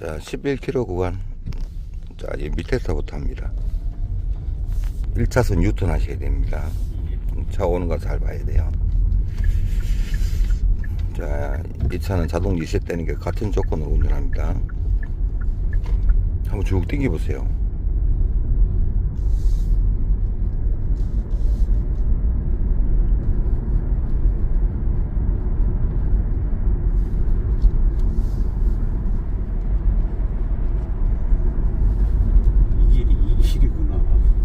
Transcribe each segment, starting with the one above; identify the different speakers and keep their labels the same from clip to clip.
Speaker 1: 자, 11km 구간. 자, 이 밑에서부터 합니다. 1차선 유턴 하셔야 됩니다. 차 오는 거 잘 봐야 돼요. 자, 이 차는 자동 리셋되는 게 같은 조건으로 운전합니다. 한번 쭉 당겨보세요.
Speaker 2: 이 길이 이 길이구나.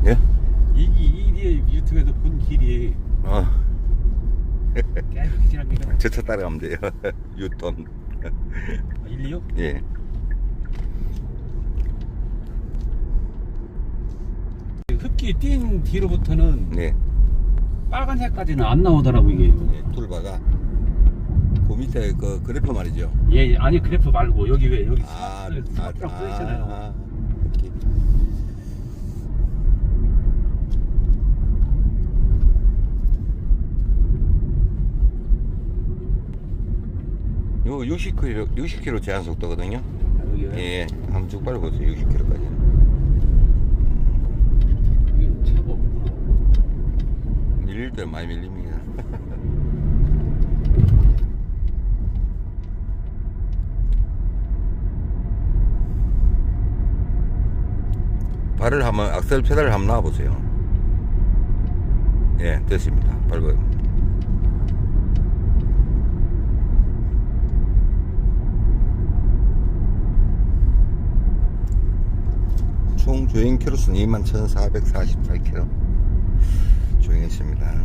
Speaker 1: 예?
Speaker 2: 이게 이게 유튜브에서
Speaker 1: 어,
Speaker 2: 계속 지납니다.
Speaker 1: 저차 따라가면 돼요. 유턴.
Speaker 2: 아, 1, 2요?
Speaker 1: 예.
Speaker 2: 흡기 뛴 뒤로부터는
Speaker 1: 네.
Speaker 2: 빨간색까지는 안 나오더라고 이게.
Speaker 1: 예, 툴바가 그 밑에 그 그래프 말이죠.
Speaker 2: 예, 예, 아니 그래프 말고 여기 왜 여기
Speaker 1: 아,
Speaker 2: 스마트랑 써 있잖아요.
Speaker 1: 아, 이렇게. 요 60km, 60km 제한 속도거든요.
Speaker 2: 아, 여기?
Speaker 1: 예, 한번 쭉 밟아보세요. 60km까지.
Speaker 2: 여기 차가 없구나.
Speaker 1: 밀릴 때 많이 밀립니다. 발을 한번 악셀 페달을 한번 놔보세요. 예, 됐습니다. 밟아요. 총 주행 키로수는 21,448km 주행했습니다.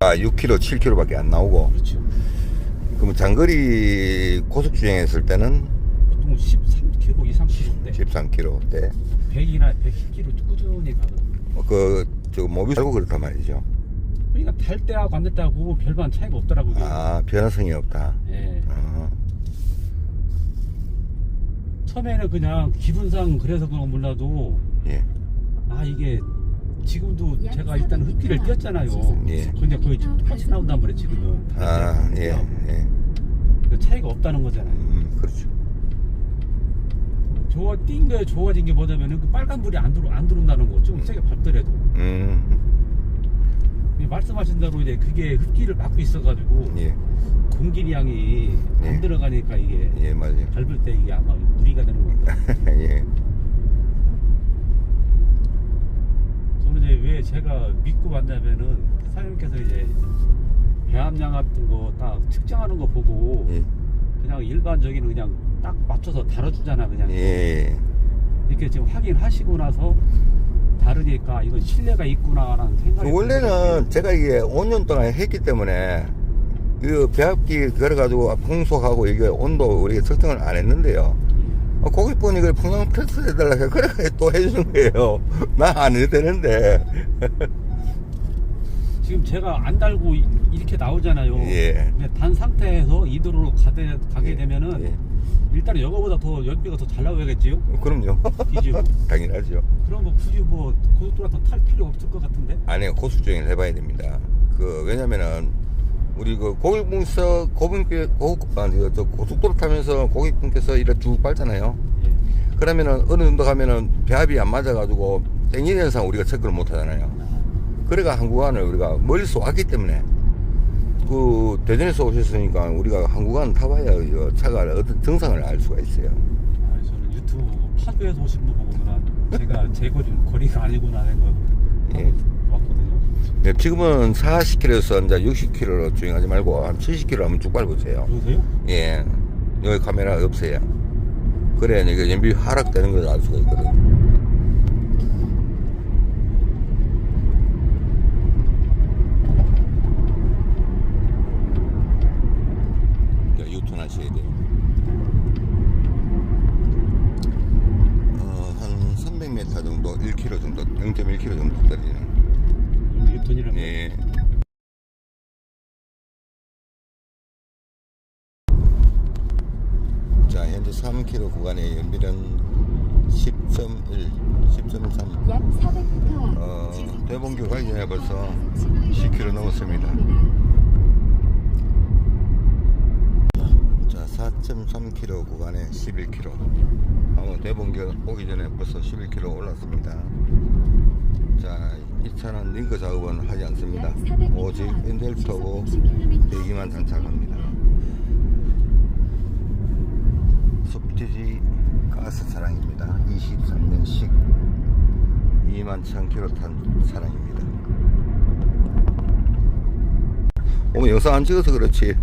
Speaker 1: 아, 6km, 7km밖에 안 나오고
Speaker 2: 그렇죠.
Speaker 1: 그러면 장거리 고속 주행했을 때는
Speaker 2: 보통 13km, 2, 3km인데
Speaker 1: 13km 대
Speaker 2: 100이나 110km 꾸준히 가거든.
Speaker 1: 그저 모빌 살고 그렇단 말이죠.
Speaker 2: 그러니까 탈 때하고 안 될 때하고 별반 차이가 없더라고. 이게.
Speaker 1: 아, 변화성이 없다.
Speaker 2: 예.
Speaker 1: 어,
Speaker 2: 처음에는 그냥 기분상 그래서 그런 거 몰라도
Speaker 1: 예.
Speaker 2: 아 이게 지금도 제가 일단 흡기를 띄었잖아요.
Speaker 1: 예.
Speaker 2: 근데 거의 똑같이 나온단 말이에요 지금은.
Speaker 1: 아, 예, 예.
Speaker 2: 그 차이가 없다는 거잖아요.
Speaker 1: 음, 그렇죠.
Speaker 2: 좋아 띈 거에 좋아진 게 뭐냐면은 그 빨간 불이 안 들어 안 들어온다는 거. 좀 세게 밟더라도.
Speaker 1: 음,
Speaker 2: 이 말씀하신 대로 이제 그게 흡기를 막고 있어가지고
Speaker 1: 예,
Speaker 2: 공기량이
Speaker 1: 예.
Speaker 2: 안 들어가니까 이게
Speaker 1: 예, 맞아요.
Speaker 2: 밟을 때 이게 아마 무리가 되는 것 같아요.
Speaker 1: 예.
Speaker 2: 저는 이제 왜 제가 믿고 왔냐면은 사장님께서 이제 배합량 같은 거딱 측정하는 거 보고
Speaker 1: 예,
Speaker 2: 그냥 일반적인 그냥 딱 맞춰서 다뤄주잖아 그냥
Speaker 1: 예,
Speaker 2: 이렇게 지금 확인하시고 나서 다르니까 이건 신뢰가 있구나라는 생각이
Speaker 1: 원래는. 제가 이게 5년 동안 했기 때문에 그 배합기 걸어가지고 풍속하고 이게 온도 우리가 측정을 안 했는데요. 어, 고객분이 그 풍량 테스트 해달라 고 그래 또 해주는 거예요. 나안 해도 되는데.
Speaker 2: 지금 제가 안 달고 이- 이렇게 나오잖아요
Speaker 1: 예.
Speaker 2: 근데 단 상태에서 이도로 가게, 가게
Speaker 1: 예,
Speaker 2: 되면은
Speaker 1: 예.
Speaker 2: 일단은 이거보다 더 연비가 더 잘 나와야겠지요
Speaker 1: 그럼요.
Speaker 2: 뒤지고
Speaker 1: 당연하죠.
Speaker 2: 그럼 뭐 굳이 뭐 고속도로 같은 탈 필요 없을 것 같은데
Speaker 1: 아니 고속주행을 해봐야 됩니다. 그 왜냐면은 우리 그 고객분께서 고객분께 고 아니 그저 고속도로 타면서 고객분께서 이렇게 쭉 밟잖아요.
Speaker 2: 예.
Speaker 1: 그러면은 어느 정도 가면은 배합이 안 맞아가지고 땡기는 현상 우리가 체크를 못 하잖아요. 그래가 한 구간을 우리가 멀리서 왔기 때문에 그 대전에서 오셨으니까 우리가 한 구간 타봐야 이 차가 어떤 정상을 알 수가 있어요.
Speaker 2: 아, 저는 유튜브 파주에서 오신 분 보고나 제가 제 거리, 거리가 아니구나 하는 거
Speaker 1: 예.
Speaker 2: 왔거든요.
Speaker 1: 네, 지금은 40km에서 이제 60km로 주행하지 말고 한 70km 한번 쭉 밟으세요.
Speaker 2: 그러세요?
Speaker 1: 예. 여기 카메라 없어요. 그래, 이게 연비 하락되는 걸 알 수가 있거든. 자, 유턴 하셔야 돼요. 어, 한 300m 정도, 1km 정도, 0.1km 정도 떨어지는.
Speaker 2: 여기 유턴이라면
Speaker 1: 예. 자, 현재 3km 구간의 연비는 10.1, 10.3.
Speaker 3: 약 400m
Speaker 1: 어, 대봉교 가기 전에 벌써 10km 넘었습니다. 4.3km 구간에 11km. 아무 대본교 오기 전에 벌써 11km 올랐습니다. 자, 이 차는 링크 작업은 하지 않습니다. 오직 엔젤 터고 대기만 장착합니다. 섭티지 가스 차량입니다. 23년식 2만 1000km 탄 차량입니다. 오늘 영상 안 찍어서 그렇지.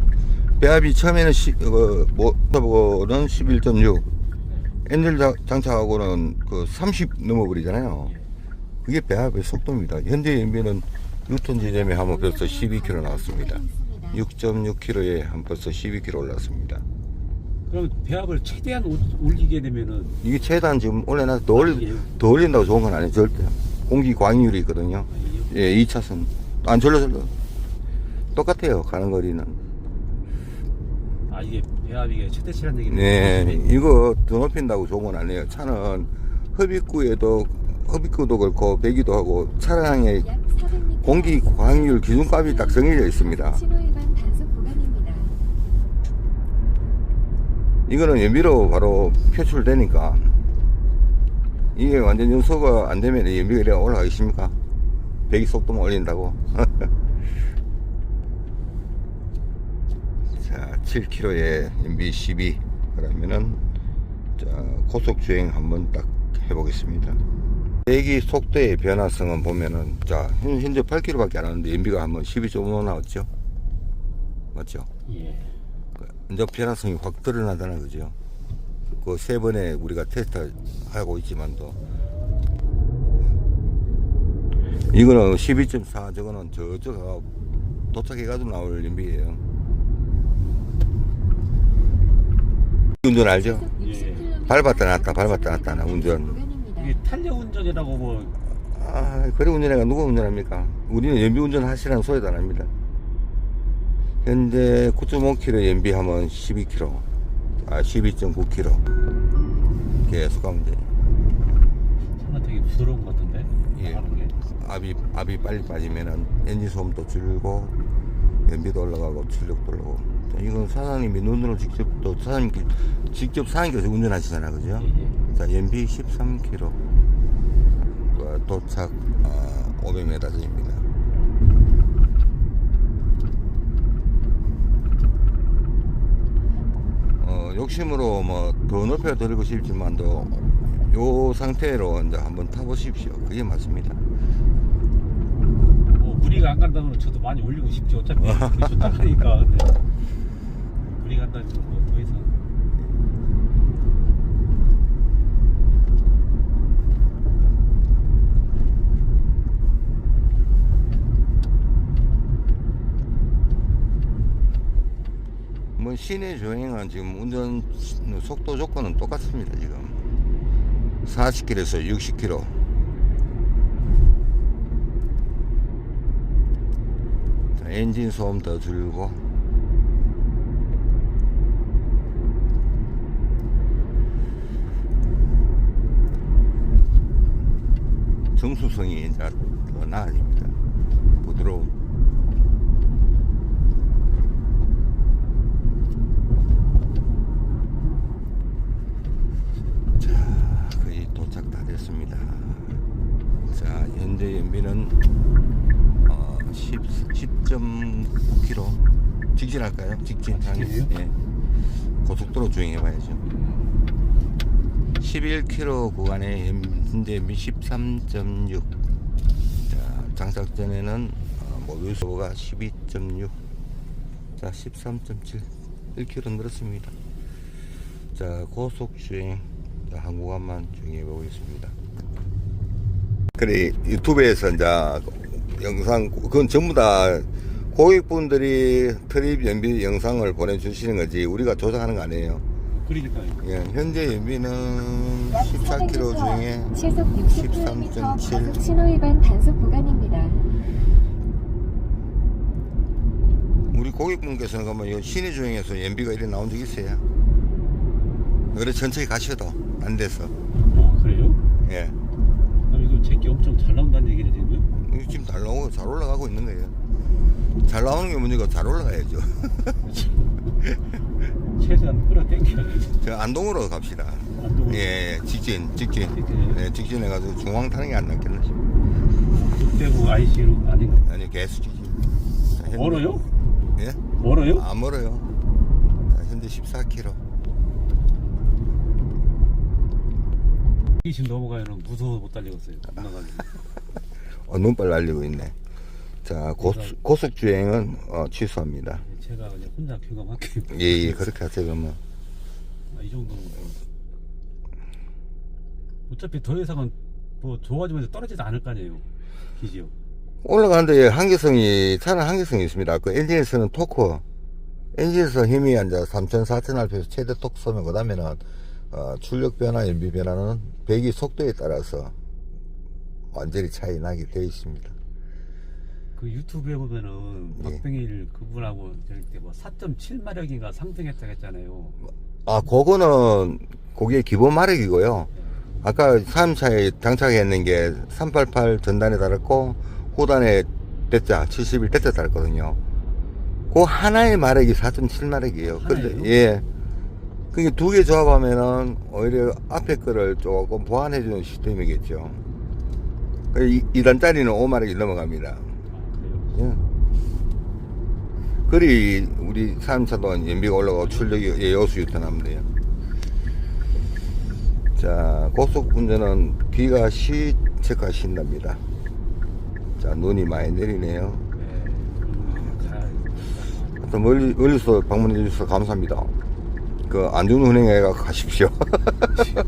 Speaker 1: 배합이 처음에는 시, 어, 모터보고는 11.6, 엔젤 자- 장착하고는 그 30 넘어버리잖아요. 그게 배합의 속도입니다. 현재 연비는 뉴턴 지점에 하면 벌써 12km 나왔습니다. 6.6km에 한 벌써 12km 올랐습니다.
Speaker 2: 그럼 배합을 최대한 올- 올리게 되면은
Speaker 1: 이게 최대한 지금 올려놔서 더, 올리,
Speaker 2: 예.
Speaker 1: 더 올린다고 좋은 건 아니에요. 절대. 공기 광유율이 있거든요.
Speaker 2: 아,
Speaker 1: 예, 2차선. 안 절로 절로. 똑같아요. 가는 거리는.
Speaker 2: 아 이게 배합이 최대치란 얘기는
Speaker 1: 네, 이거 더 높인다고 좋은 건 아니에요. 차는 흡입구에도 흡입구도 그렇고 배기도 하고 차량의 공기 광유율 기준값이 딱 정해져 있습니다.
Speaker 3: 신호위반 단속 구간입니다.
Speaker 1: 이거는 연비로 바로 표출되니까 이게 완전 연소가 안 되면 연비가 이래 올라가겠습니까? 배기 속도만 올린다고. 자, 7km에 연비 12 그러면은 자, 고속 주행 한번 딱 해보겠습니다. 배기 속도의 변화성은 보면은 자 현- 현재 8km밖에 안 하는데 연비가 한번 12.5 나왔죠? 맞죠?
Speaker 2: 예.
Speaker 1: 이제 변화성이 확 드러나잖아, 그죠? 그 세 번에 우리가 테스트 하고 있지만도. 이거는 12.4, 저거는 저쪽가 도착해가지고 나올 연비예요. 운전 알죠?
Speaker 2: 예.
Speaker 1: 밟았다 놨다, 밟았다 놨다 나 운전.
Speaker 2: 이게 탄력 운전이라고 뭐
Speaker 1: 아, 그래 운전해가 누가 운전합니까? 우리는 연비 운전 하시라는 소리도 안 합니다. 현재 9.5km 연비하면 12km, 아 12.9km 계속 가면 돼.
Speaker 2: 차가 되게 부드러운 것 같은데
Speaker 1: 예. 압이 압이 빨리 빠지면은 엔진 소음도 줄고 연비도 올라가고 출력도 올라가고. 자, 이건 사장님이 눈으로 직접 또 사장님 직접 사장님께서 운전하시잖아, 그죠?
Speaker 2: 예, 예.
Speaker 1: 자, 연비 13km. 그 도착 어, 500m 전입니다. 어, 욕심으로 뭐 더 높여 드리고 싶지만도 요 상태로 이제 한번 타보십시오. 그게 맞습니다.
Speaker 2: 뭐 무리가 안 간다면 저도 많이 올리고 싶죠 어차피 좋다 하니까 근데 무리 간다면 뭐더 이상
Speaker 1: 뭐 시내 주행은 지금 운전 속도 조건은 똑같습니다 지금. 40km에서 60km 자, 엔진 소음 더 줄고. 정수성이 이제 더 나아집니다. 부드러움 자, 거의 도착 다 됐습니다. 자, 현재 연비는 어, 10, 10.9km. 직진할까요? 직진.
Speaker 2: 직진이에요?
Speaker 1: 예. 고속도로 주행해 봐야죠. 11km 구간에 현재 연비 13.6. 자, 장착 전에는 어, 모듈소가 12.6. 자, 13.7. 1km 늘었습니다. 자 고속 주행 자, 한 구간만 주행해 보겠습니다. 그래 유튜브에서 이제 영상 그건 전부 다 고객분들이 트립 연비 영상을 보내주시는 거지 우리가 조작하는 거 아니에요.
Speaker 2: 그러니까요
Speaker 1: 예, 현재 연비는 14km 중에
Speaker 3: 시속 60km
Speaker 1: 13.7.
Speaker 3: 과속 신호 위반 단속 구간입니다.
Speaker 1: 우리 고객분께서는 그러면 이 시내 주행에서 연비가 이래 나온 적 있어요? 그래 천천히 가셔도 안 돼서
Speaker 2: 어 그래요?
Speaker 1: 예.
Speaker 2: 제게 엄청 잘 나온다는 얘기네 지금
Speaker 1: 이거 지금 잘 나오고 잘 올라가고 있는 거예요. 잘 나오는 게 문제고 잘 올라가야죠.
Speaker 2: 최소한 끌어당겨.
Speaker 1: 저 안동으로 갑시다.
Speaker 2: 안동으로.
Speaker 1: 예, 직진, 직진.
Speaker 2: 직진.
Speaker 1: 예, 직진해가지고 중앙 타는 게 안 낫겠나 싶어.
Speaker 2: 북대구 IC로 아닌가?
Speaker 1: 아니, 개수 직진. 자,
Speaker 2: 멀어요?
Speaker 1: 예?
Speaker 2: 멀어요?
Speaker 1: 안 멀어요. 자, 현재 14km.
Speaker 2: 이신 넘어가면 무서워 못 달리겠어요. 넘어가기.
Speaker 1: 어, 눈발 날리고 있네. 자, 고속, 고속 주행은 어, 취소합니다.
Speaker 2: 제가 그냥 혼자 경험할게요.
Speaker 1: 예, 예, 그렇게 하세요, 그러면.
Speaker 2: 아, 이 정도면 뭐. 어차피 더 이상은 뭐 좋아지면서 떨어지지 않을 거 아니에요. 기지요.
Speaker 1: 올라가는데 한계성이, 차는 한계성이 있습니다. 그 엔진에서는 토크, 엔진에서 힘이 앉아 3,000, 4,000 RPM에서 최대 토크 쏘면, 그 다음에는, 어, 출력 변화, 연비 변화는 배기 속도에 따라서 완전히 차이 나게 되어 있습니다.
Speaker 2: 그 유튜브에 보면은
Speaker 1: 예.
Speaker 2: 박병일 그분하고 저럴 때뭐 4.7마력인가 상승했다고 했잖아요.
Speaker 1: 아, 그거는, 그게 기본 마력이고요. 아까 3차에 장착했는 게 388 전단에 달았고, 후단에 대자, 71 대자 달았거든요. 그 하나의 마력이 4.7 마력이에요. 근데,
Speaker 2: 하나예요?
Speaker 1: 예. 그게 두 개 조합하면은, 오히려 앞에 거를 조금 보완해주는 시스템이겠죠. 그 이- 2단짜리는 5마력이 넘어갑니다.
Speaker 2: 아?
Speaker 1: 예. 그리 우리 3차도 연비가 올라가고 출력이 예, 여수 유턴하면 돼요. 자, 고속 운전은 귀가 시 체크하신답니다. 자, 눈이 많이 내리네요.
Speaker 2: 네. 음, 잘.
Speaker 1: 하여튼 멀리, 멀리서 방문해 주셔서 감사합니다. 그, 안전 운행해 가십시오.